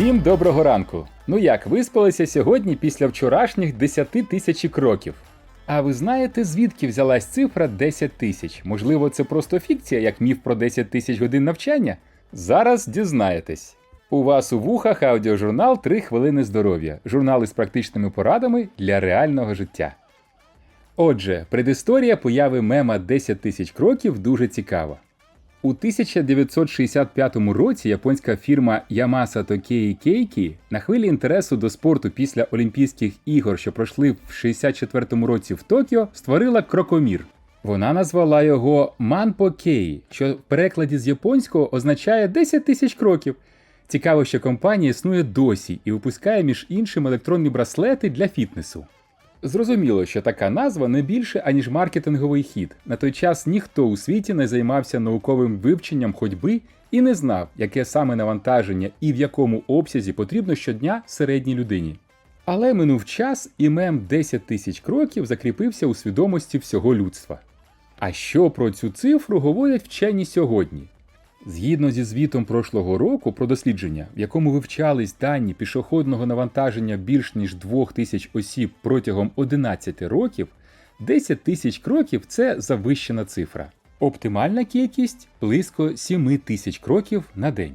Всім доброго ранку! Ну як, виспалися сьогодні після вчорашніх 10 тисяч кроків? А ви знаєте, звідки взялась цифра 10 тисяч? Можливо, це просто фікція, як міф про 10 тисяч годин навчання? Зараз дізнаєтесь. У вас у вухах аудіожурнал 3 хвилини здоров'я, журнал із практичними порадами для реального життя. Отже, предісторія появи мема 10 тисяч кроків дуже цікава. У 1965 році японська фірма Yamasa Tokei Keiki на хвилі інтересу до спорту після Олімпійських ігор, що пройшли в 64-му році в Токіо, створила крокомір. Вона назвала його Манпо Кей, що в перекладі з японського означає 10 тисяч кроків. Цікаво, що компанія існує досі і випускає між іншим електронні браслети для фітнесу. Зрозуміло, що така назва не більше, аніж маркетинговий хід. На той час ніхто у світі не займався науковим вивченням ходьби і не знав, яке саме навантаження і в якому обсязі потрібно щодня середній людині. Але минув час і мем 10 тисяч кроків закріпився у свідомості всього людства. А що про цю цифру говорять вчені сьогодні? Згідно зі звітом прошлого року про дослідження, в якому вивчались дані пішохідного навантаження більш ніж 2000 осіб протягом 11 років, 10 тисяч кроків це завищена цифра. Оптимальна кількість близько 7 тисяч кроків на день.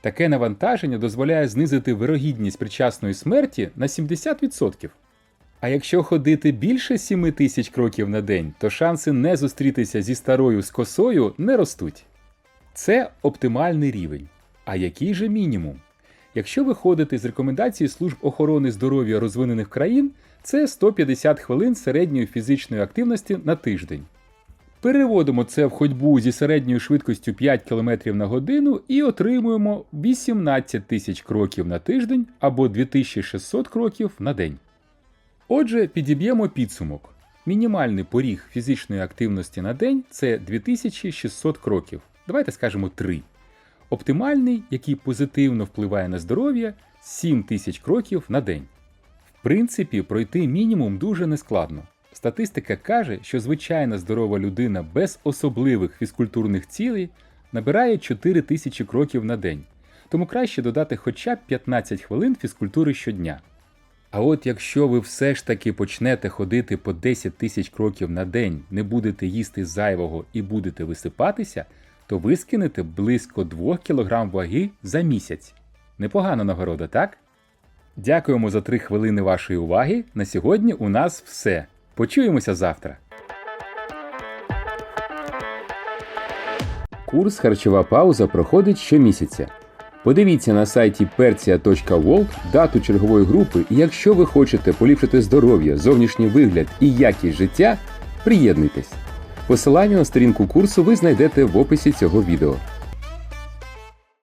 Таке навантаження дозволяє знизити вирогідність причасної смерті на 70%. А якщо ходити більше 7 тисяч кроків на день, то шанси не зустрітися зі старою з косою не ростуть. Це оптимальний рівень. А який же мінімум? Якщо виходити з рекомендацій служб охорони здоров'я розвинених країн, це 150 хвилин середньої фізичної активності на тиждень. Переводимо це в ходьбу зі середньою швидкістю 5 км на годину і отримуємо 18 тисяч кроків на тиждень або 2600 кроків на день. Отже, підіб'ємо підсумок. Мінімальний поріг фізичної активності на день це 2600 кроків. Давайте скажемо 3. Оптимальний, який позитивно впливає на здоров'я, 7000 кроків на день. В принципі, пройти мінімум дуже нескладно. Статистика каже, що звичайна здорова людина без особливих фізкультурних цілей набирає 4000 кроків на день, тому краще додати хоча б 15 хвилин фізкультури щодня. А от якщо ви все ж таки почнете ходити по 10 тисяч кроків на день, не будете їсти зайвого і будете висипатися, то ви скинете близько 2 кг ваги за місяць. Непогана нагорода, так? Дякуємо за 3 хвилини вашої уваги. На сьогодні у нас все. Почуємося завтра. Курс харчова пауза проходить щомісяця. Подивіться на сайті persia.world дату чергової групи, і якщо ви хочете поліпшити здоров'я, зовнішній вигляд і якість життя, приєднуйтесь. Посилання на сторінку курсу ви знайдете в описі цього відео.